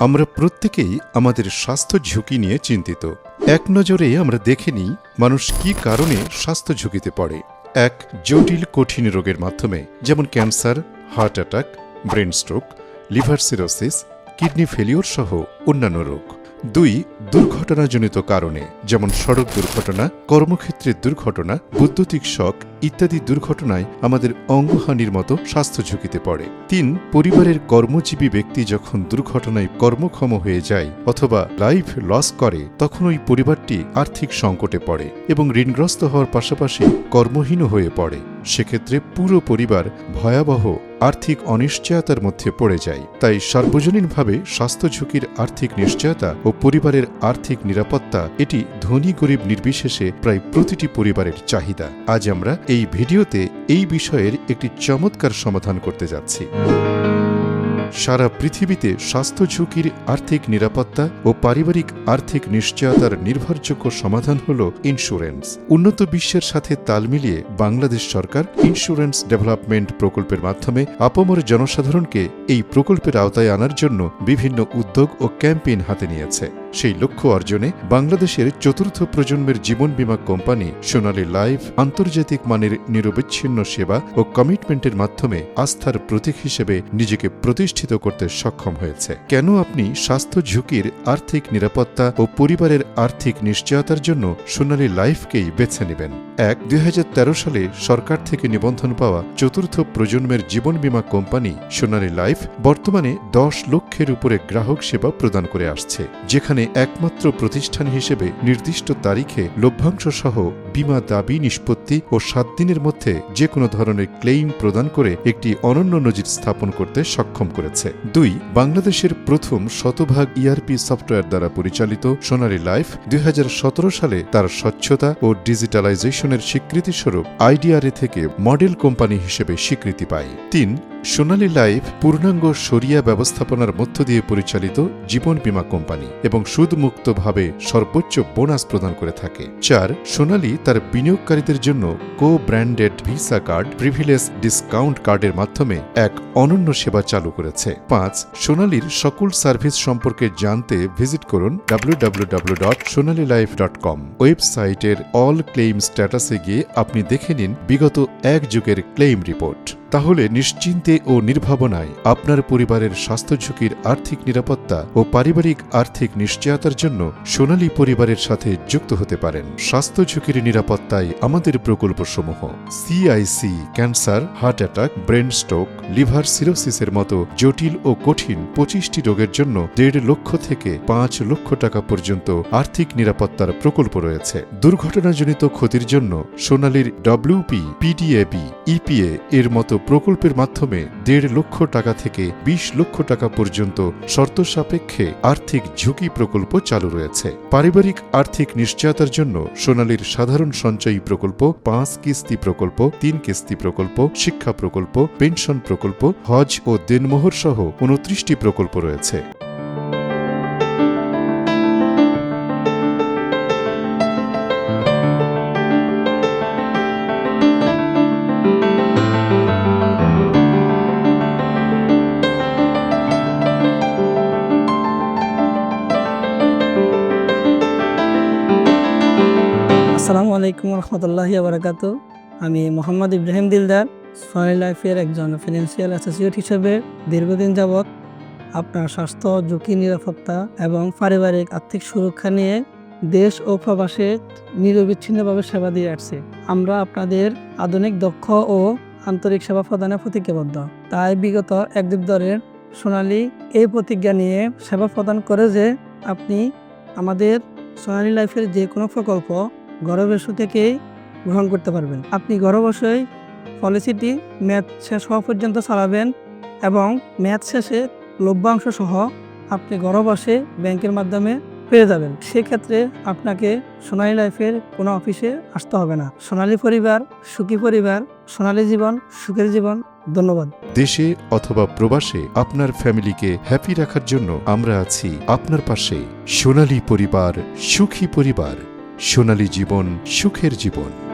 আমরা প্রত্যেকেই আমাদের স্বাস্থ্য ঝুঁকি নিয়ে চিন্তিত। এক নজরে আমরা দেখে নিই মানুষ কি কারণে স্বাস্থ্য ঝুঁকিতে পড়ে। এক, জটিল, কঠিন রোগের মাধ্যমে, যেমন cancer, heart attack, brain stroke, liver cirrhosis, kidney failure সহ অন্যান্য রোগ। দুই, দুর্ঘটনাজনিত কারণে, যেমন সড়ক দুর্ঘটনা, কর্মক্ষেত্রের দুর্ঘটনা, বৈদ্যুতিক শক ইত্যাদি দুর্ঘটনায় আমাদের অঙ্গহানির মতো স্বাস্থ্য ঝুঁকিতে পড়ে। তিন, পরিবারের কর্মজীবী ব্যক্তি যখন দুর্ঘটনায় কর্মক্ষম হয়ে যায় অথবা লাইফ লস করে, তখন ওই পরিবারটি আর্থিক সংকটে পড়ে এবং ঋণগ্রস্ত হওয়ার পাশাপাশি কর্মহীন হয়ে পড়ে। সেক্ষেত্রে পুরো পরিবার ভয়াবহ আর্থিক অনিশ্চয়তার মধ্যে পড়ে যায়। তাই সার্বজনীনভাবে স্বাস্থ্য ঝুঁকির আর্থিক নিশ্চয়তা ও পরিবারের আর্থিক নিরাপত্তা এটি ধনী গরিব নির্বিশেষে প্রায় প্রতিটি পরিবারের চাহিদা। আজ আমরা এই ভিডিওতে এই বিষয়ের একটি চমৎকার সমাধান করতে যাচ্ছি। সারা পৃথিবীতে স্বাস্থ্য ঝুঁকির আর্থিক নিরাপত্তা ও পারিবারিক আর্থিক নিশ্চয়তার নির্ভরযোগ্য সমাধান হল ইন্স্যুরেন্স উন্নত বিশ্বের সাথে তাল মিলিয়ে বাংলাদেশ সরকার ইন্স্যুরেন্স ডেভেলপমেন্ট প্রকল্পের মাধ্যমে আপমর জনসাধারণকে এই প্রকল্পের আওতায় আনার জন্য বিভিন্ন উদ্যোগ ও ক্যাম্পেইন হাতে নিয়েছে। সেই লক্ষ্য অর্জনে বাংলাদেশের চতুর্থ প্রজন্মের জীবন বীমা কোম্পানি সোনালী লাইফ আন্তর্জাতিক মানের নিরবিচ্ছিন্ন সেবা ও কমিটমেন্টের মাধ্যমে আস্থার প্রতীক হিসেবে নিজেকে প্রতিষ্ঠিত করতে সক্ষম হয়েছে। কেন আপনি স্বাস্থ্য ঝুঁকির আর্থিক নিরাপত্তা ও পরিবারের আর্থিক নিশ্চয়তার জন্য সোনালী লাইফকেই বেছে নেবেন? এক, দুই সালে সরকার থেকে নিবন্ধন পাওয়া চতুর্থ প্রজন্মের জীবন বীমা কোম্পানি সোনালী লাইফ বর্তমানে দশ লক্ষের উপরে গ্রাহক সেবা প্রদান করে আসছে, যেখানে একমাত্র প্রতিষ্ঠান হিসেবে নির্দিষ্ট তারিখে লভ্যাংশ সহ বীমা দাবি নিষ্পত্তি ও সাত দিনের মধ্যে যে কোনো ধরনের ক্লেইম প্রদান করে একটি অনন্য নজির স্থাপন করতে সক্ষম করেছে। দুই, বাংলাদেশের প্রথম শতভাগ ইআরপি সফটওয়্যার দ্বারা পরিচালিত সোনারি লাইফ দুই হাজার সতেরো সালে তার স্বচ্ছতা ও ডিজিটালাইজেশনের স্বীকৃতিস্বরূপ আইডিআরএ থেকে মডেল কোম্পানি হিসেবে স্বীকৃতি পায়। তিন সোনালী লাইফ পূর্ণাঙ্গ সরিয়া ব্যবস্থাপনার মধ্য দিয়ে পরিচালিত জীবন বীমা কোম্পানি এবং সুদমুক্তভাবে সর্বোচ্চ বোনাস প্রদান করে থাকে। চার, সোনালী তার বিনিয়োগকারীদের জন্য co branded Visa card privilege discount কার্ডের মাধ্যমে এক অনন্য সেবা চালু করেছে। পাঁচ, সোনালীর সকল সার্ভিস সম্পর্কে জানতে ভিজিট করুন www.sonalilife.com ওয়েবসাইটের অল ক্লেইম স্ট্যাটাসে গিয়ে আপনি দেখে নিন বিগত এক যুগের ক্লেইম রিপোর্ট। তাহলে নিশ্চিন্তে ও নির্ভাবনায় আপনার পরিবারের স্বাস্থ্য ঝুঁকির আর্থিক নিরাপত্তা ও পারিবারিক আর্থিক নিশ্চয়তার জন্য সোনালী পরিবারের সাথে যুক্ত হতে পারেন। স্বাস্থ্য ঝুঁকির নিরাপত্তায় আমাদের প্রকল্প প্রকল্পসমূহ CIC cancer, heart attack, brain stroke, liver সিরোসিসের মতো জটিল ও কঠিন পঁচিশটি রোগের জন্য দেড় লক্ষ থেকে পাঁচ লক্ষ টাকা পর্যন্ত আর্থিক নিরাপত্তার প্রকল্প রয়েছে। দুর্ঘটনাজনিত ক্ষতির জন্য সোনালীর ডব্লিউপি পিডিএবি ইপিএ এর মতো প্রকল্পের মাধ্যমে দেড় লক্ষ টাকা থেকে ২০ লক্ষ টাকা পর্যন্ত শর্ত সাপেক্ষে আর্থিক ঝুঁকি প্রকল্প চালু রয়েছে। পারিবারিক আর্থিক নিশ্চয়তার জন্য সোনালীর সাধারণ সঞ্চয়ী প্রকল্প, পাঁচ কিস্তি প্রকল্প, তিন কিস্তি প্রকল্প, শিক্ষা প্রকল্প, পেনশন প্রকল্প, হজ ও দেনমোহর সহ উনত্রিশটি প্রকল্প রয়েছে। আলাইকুম রহমতুল্লাহি আবরাকাত আমি মোহাম্মদ ইব্রাহিম দিলদার, সোনালী লাইফের একজন ফিনান্সিয়াল অ্যাসোসিয়েট হিসেবে দীর্ঘদিন যাবৎ আপনার স্বাস্থ্য, ঝুঁকি, নিরাপত্তা এবং পারিবারিক আর্থিক সুরক্ষা নিয়ে দেশ ও প্রবাসে নিরবিচ্ছিন্নভাবে সেবা দিয়ে আসছে। আমরা আপনাদের আধুনিক, দক্ষ ও আন্তরিক সেবা প্রদানে প্রতিজ্ঞাবদ্ধ। তাই বিগত এক ধরে সোনালী এই প্রতিজ্ঞা নিয়ে সেবা প্রদান করে যে আপনি আমাদের সোনালী লাইফের যে কোনো প্রকল্প বসে থেকেই গ্রহণ করতে পারবেন। আপনি ঘরে পলিসিটি ম্যাচ শেষ হওয়া পর্যন্ত চালাবেন এবং ম্যাচ শেষে লভ্যাংশ সহ আপনি বসে ব্যাংকের মাধ্যমে পেয়ে যাবেন। সেক্ষেত্রে আপনাকে সোনালী লাইফের কোনো অফিসে আসতে হবে না। সোনালী পরিবার, সুখী পরিবার, সোনালী জীবন, সুখের জীবন, ধন্যবাদ। দেশে অথবা প্রবাসে আপনার ফ্যামিলিকে হ্যাপি রাখার জন্য আমরা আছি আপনার পাশে। সোনালী পরিবার, সুখী পরিবার। সোনালী জীবন সুখের জীবন।